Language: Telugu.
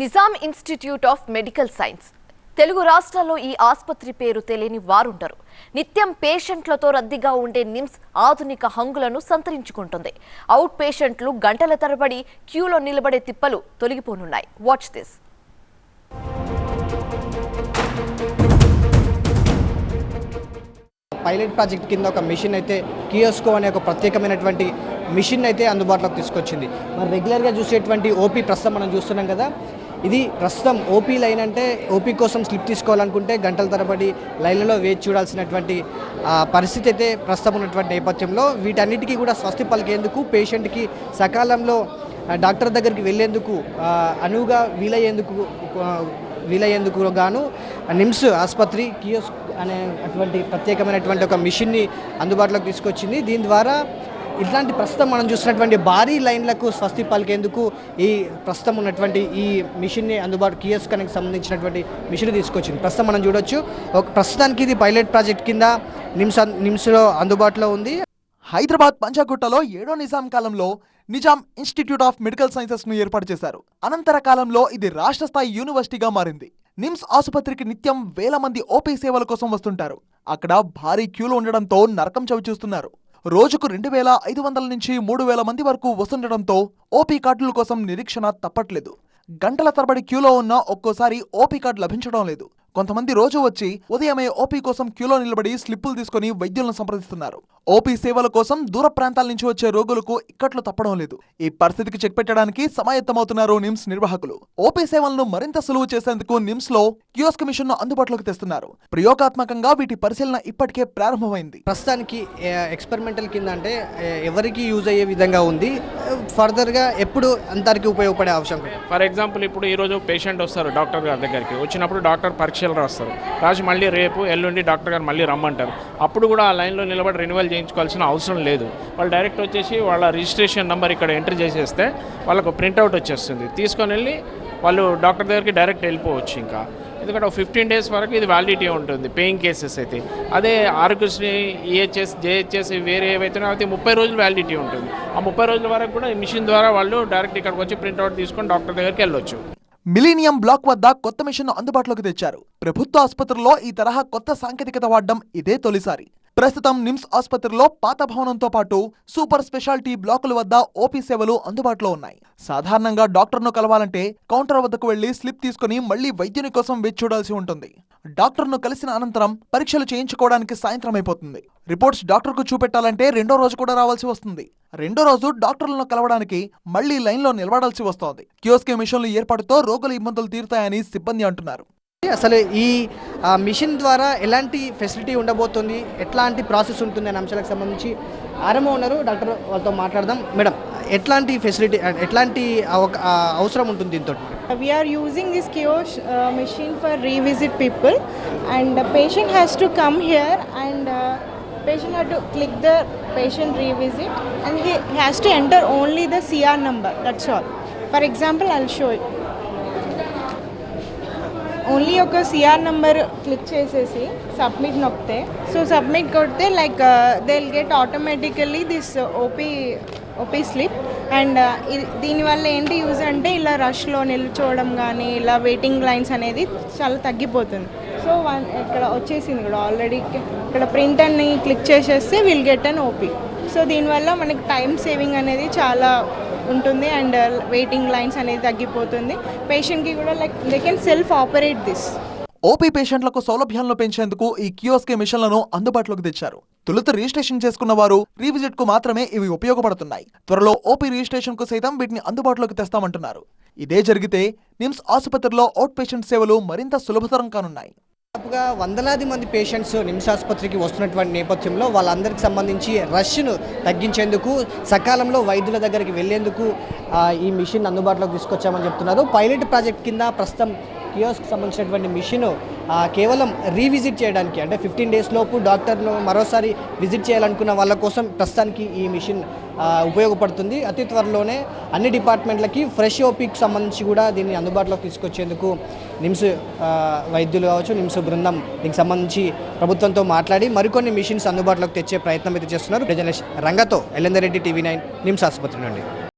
Nizam institute of medical science. Telugu రాష్ట్రాల్లో ఈ ఆసుపత్రి పేరు తెలియని వారుండరు. నిత్యం పేషెంట్లతో రద్దీగా ఉండే నిమ్స్ ఆధునిక హంగులను సంతరించుకుంటుంది. అవుట్ పేషెంట్లు గంటల తరబడి క్యూలో నిలబడే తిప్పలు తొలగిపోనున్నాయి. వాచ్ దిస్ పైలట్ ప్రాజెక్ట్ కింద ఒక మిషన్ అయితే కియోస్కో అనే ఒక ప్రత్యేకమైనటువంటి మిషన్ అయితే అందుబాటులోకి తీసుకొచ్చింది. మరి రెగ్యులర్గా చూసేటువంటి ఓపీ ప్రస్తుతం మనం చూస్తున్నాం కదా ఇది ప్రస్తుతం ఓపీ లైన్ అంటే ఓపీ కోసం స్లిప్ తీసుకోవాలనుకుంటే గంటల తరబడి లైన్లలో వేచి చూడాల్సినటువంటి పరిస్థితి అయితే ప్రస్తుతం ఉన్నటువంటి నేపథ్యంలో వీటన్నిటికీ కూడా స్వస్తి పలికేందుకు పేషెంట్కి సకాలంలో డాక్టర్ దగ్గరికి వెళ్ళేందుకు అనువుగా వీలయ్యేందుకు వీలయ్యేందుకు గాను నిమ్స్ ఆసుపత్రి కియోస్ అనే అటువంటి ప్రత్యేకమైనటువంటి ఒక మిషన్ని అందుబాటులోకి తీసుకొచ్చింది. దీని ద్వారా ఇట్లాంటి ప్రస్తుతం మనం చూసినటువంటి భారీ లైన్లకు స్వస్తి పలికేందుకు ఈ ప్రస్తుతం ఉన్నటువంటి ఈ మిషన్ని అందుబాటు కియస్ కనెక్ట్ సంబంధించినటువంటి మిషన్ తీసుకొచ్చింది. ప్రస్తుతం మనం చూడొచ్చు. ఒక ప్రస్తుతానికి ఇది పైలట్ ప్రాజెక్ట్ కింద నిమ్స్ అన్- నిమ్స్లో అందుబాటులో ఉంది. హైదరాబాద్ పంజాగుట్టలో ఏడో నిజాం కాలంలో నిజాం ఇన్స్టిట్యూట్ ఆఫ్ మెడికల్ సైన్సెస్ను ఏర్పాటు చేశారు. అనంతర కాలంలో ఇది రాష్ట్ర స్థాయి యూనివర్సిటీగా మారింది. నిమ్స్ ఆసుపత్రికి నిత్యం వేల మంది ఓపీ సేవల కోసం వస్తుంటారు. అక్కడ భారీ క్యూలు ఉండడంతో నరకం చవి చూస్తున్నారు రోజుకు రెండు వేల ఐదు వందల నుంచి మూడు వేల మంది వరకు వస్తుండటంతో ఓపీ కార్డుల కోసం నిరీక్షణ తప్పట్లేదు. గంటల తరబడి క్యూలో ఉన్న ఒక్కోసారి ఓపీ కార్డు లభించడం లేదు. కొంతమంది రోజు వచ్చి ఉదయమే ఓపీ కోసం క్యూలో నిలబడి స్లిప్పులు తీసుకుని వైద్యులను సంప్రదిస్తున్నారు. ఓపీ సేవల కోసం దూర ప్రాంతాల నుంచి వచ్చే రోగులకు ఇక్కట్లు తప్పడం లేదు. ఈ పరిస్థితికి చెక్ పెట్టడానికి సమాయత్తమవుతున్నారు నిమ్స్ నిర్వాహకులు. ఓపీ సేవలను మరింత సులువు చేసేందుకు నిమ్స్లో కియోస్క్ మిషన్ను అందుబాటులోకి తెస్తున్నారు. ప్రయోగాత్మకంగా వీటి పరిశీలన ఇప్పటికే ప్రారంభమైంది. ప్రస్తుతానికి ఎక్స్పెరిమెంటల్ కింద అంటే ఎవరికి యూజ్ అయ్యే విధంగా ఉంది ఫర్దర్గా ఎప్పుడు అందరికీ ఉపయోగపడే అవసరం ఫర్ ఎగ్జాంపుల్ ఇప్పుడు ఈరోజు పేషెంట్ వస్తారు డాక్టర్ గారి దగ్గరికి. వచ్చినప్పుడు డాక్టర్ చిల్లర వస్తారు. రాసి మళ్ళీ రేపు ఎల్లుండి డాక్టర్ గారు మళ్ళీ రమ్మంటారు. అప్పుడు కూడా ఆ లైన్లో నిలబడి రెన్యువల్ చేయించుకోవాల్సిన అవసరం లేదు. వాళ్ళు డైరెక్ట్ వచ్చేసి వాళ్ళ రిజిస్ట్రేషన్ నెంబర్ ఇక్కడ ఎంటర్ చేసేస్తే వాళ్ళకు ప్రింట్అవుట్ వచ్చేస్తుంది. తీసుకొని వెళ్ళి వాళ్ళు డాక్టర్ దగ్గరికి డైరెక్ట్ వెళ్ళిపోవచ్చు ఇంకా. ఎందుకంటే ఫిఫ్టీన్ డేస్ వరకు ఇది వ్యాలిడిటీ ఉంటుంది పేయింగ్ కేసెస్ అయితే. అదే ఆరోగ్యశ్రీ ఈహెచ్ఎస్ జేహెచ్ఎస్ వేరే ఏవైతున్నాయో అయితే ముప్పై రోజులు వ్యాలిడిటీ ఉంటుంది. ఆ ముప్పై రోజుల వరకు కూడా మిషన్ ద్వారా వాళ్ళు డైరెక్ట్ ఇక్కడికి వచ్చి ప్రింట్అవుట్ తీసుకొని డాక్టర్ దగ్గరికి వెళ్ళొచ్చు. మిలీనియం బ్లాక్ వద్ద కొత్త మిషన్ను అందుబాటులోకి తెచ్చారు. ప్రభుత్వ ఆసుపత్రుల్లో ఈ తరహా కొత్త సాంకేతికత వాడడం ఇదే తొలిసారి. ప్రస్తుతం నిమ్స్ ఆసుపత్రిలో పాత భవనంతో పాటు సూపర్ స్పెషాలిటీ బ్లాకుల వద్ద ఓపీ సేవలు అందుబాటులో ఉన్నాయి. సాధారణంగా డాక్టర్ను కలవాలంటే కౌంటర్ వద్దకు వెళ్ళి స్లిప్ తీసుకుని మళ్ళీ వైద్యుని కోసం వేచి చూడాల్సి ఉంటుంది. డాక్టర్ను కలిసిన అనంతరం పరీక్షలు చేయించుకోవడానికి సాయంత్రం అయిపోతుంది. రిపోర్ట్స్ డాక్టర్కు చూపెట్టాలంటే రెండో రోజు కూడా రావాల్సి వస్తుంది. రెండో రోజు డాక్టర్లను కలవడానికి మళ్ళీ లైన్లో నిలబడాల్సి వస్తోంది. కియోస్కే మిషన్లు ఏర్పాటుతో రోగుల ఇబ్బందులు తీరుతాయని సిబ్బంది అంటున్నారు. చెప్తే అసలు ఈ మిషన్ ద్వారా ఎలాంటి ఫెసిలిటీ ఉండబోతుంది? ఎట్లాంటి ప్రాసెస్ ఉంటుంది అనే అంశాలకు సంబంధించి ఆరంభ ఉన్నారు. డాక్టర్ వాళ్ళతో మాట్లాడదాం. మేడం ఎట్లాంటి ఫెసిలిటీ ఎట్లాంటి అవసరం ఉంటుంది దీంతో we are using this kiosk machine for revisit people and patient has to come here and patient had to click the patient revisit and he has to enter only the CR number that's all for example I'll show it only ఒక సిఆర్ నెంబర్ క్లిక్ చేసేసి సబ్మిట్ నొక్కితే. సో సబ్మిట్ కొడితే like they will get automatically this OP OP slip and దీనివల్ల ఏంటి యూజ్ అంటే ఇలా రష్లో నిల్చోవడం కానీ ఇలా వెయిటింగ్ లైన్స్ అనేది చాలా తగ్గిపోతుంది. సో వన్ ఇక్కడ వచ్చేసింది కూడా ఆల్రెడీ ఇక్కడ ప్రింట్ అని క్లిక్ చేసేస్తే will get an OP so దీనివల్ల మనకి టైం సేవింగ్ అనేది చాలా ఉంటుంది అండ్ uh, వెయిటింగ్ లైన్స్ అనేది తగ్గిపోతుంది. పేషెంట్కి కూడా like they can self operate this OP పేషెంట్లకు సౌలభ్యాలను పెంచేందుకు ఈ కియోస్కే మిషన్లను అందుబాటులోకి తెచ్చారు. తొలుత రిజిస్ట్రేషన్ చేసుకున్న వారు రీవిజిట్కు మాత్రమే ఇవి ఉపయోగపడుతున్నాయి. త్వరలో ఓపీ రిజిస్ట్రేషన్కు సైతం వీటిని అందుబాటులోకి తెస్తామంటున్నారు. ఇదే జరిగితే నిమ్స్ ఆసుపత్రిలో అవుట్ పేషెంట్ సేవలు మరింత సులభతరం కానున్నాయి. దాదాపుగా వందలాది మంది పేషెంట్స్ నిమ్స్ ఆసుపత్రికి వస్తున్నటువంటి నేపథ్యంలో వాళ్ళందరికి సంబంధించి రష్ను తగ్గించేందుకు సకాలంలో వైద్యుల దగ్గరికి వెళ్ళేందుకు ఈ మిషన్ అందుబాటులోకి తీసుకొచ్చామని చెప్తున్నారు. పైలట్ ప్రాజెక్ట్ కింద ప్రస్తుతం కియోస్కి సంబంధించినటువంటి మిషన్ కేవలం రీవిజిట్ చేయడానికి అంటే ఫిఫ్టీన్ డేస్ లోపు డాక్టర్ను మరోసారి విజిట్ చేయాలనుకున్న వాళ్ళ కోసం ప్రస్తుతానికి ఈ మిషన్ ఉపయోగపడుతుంది. అతి త్వరలోనే అన్ని డిపార్ట్మెంట్లకి ఫ్రెష్ ఓపీకి సంబంధించి కూడా దీన్ని అందుబాటులోకి తీసుకొచ్చేందుకు నిమ్స్ వైద్యులు కావచ్చు నిమ్స్ బృందం దీనికి సంబంధించి ప్రభుత్వంతో మాట్లాడి మరికొన్ని మిషన్స్ అందుబాటులోకి తెచ్చే ప్రయత్నం అయితే చేస్తున్నారు. ప్రజల రంగతో ఎల్లందరెడ్డి టీవీ నైన్ నిమ్స్ ఆసుపత్రి నుండి.